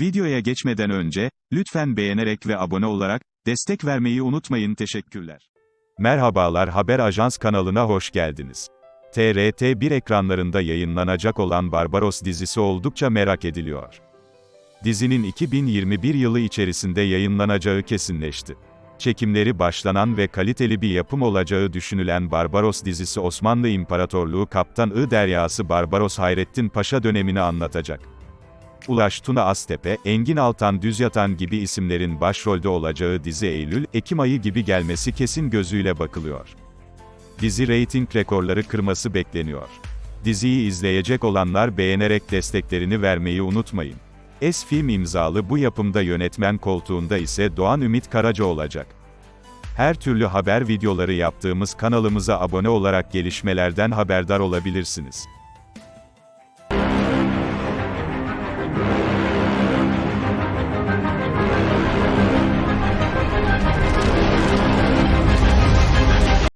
Videoya geçmeden önce, lütfen beğenerek ve abone olarak, destek vermeyi unutmayın teşekkürler. Merhabalar Haber Ajans kanalına hoş geldiniz. TRT1 ekranlarında yayınlanacak olan Barbaros dizisi oldukça merak ediliyor. Dizinin 2021 yılı içerisinde yayınlanacağı kesinleşti. Çekimleri başlanan ve kaliteli bir yapım olacağı düşünülen Barbaros dizisi Osmanlı İmparatorluğu Kaptan I Deryası Barbaros Hayrettin Paşa dönemini anlatacak. Ulaş Tuna Aztepe, Engin Altan Düzyatan gibi isimlerin başrolde olacağı dizi Eylül-Ekim ayı gibi gelmesi kesin gözüyle bakılıyor. Dizi reyting rekorları kırması bekleniyor. Diziyi izleyecek olanlar beğenerek desteklerini vermeyi unutmayın. Es Film imzalı bu yapımda yönetmen koltuğunda ise Doğan Ümit Karaca olacak. Her türlü haber videoları yaptığımız kanalımıza abone olarak gelişmelerden haberdar olabilirsiniz. Thank you.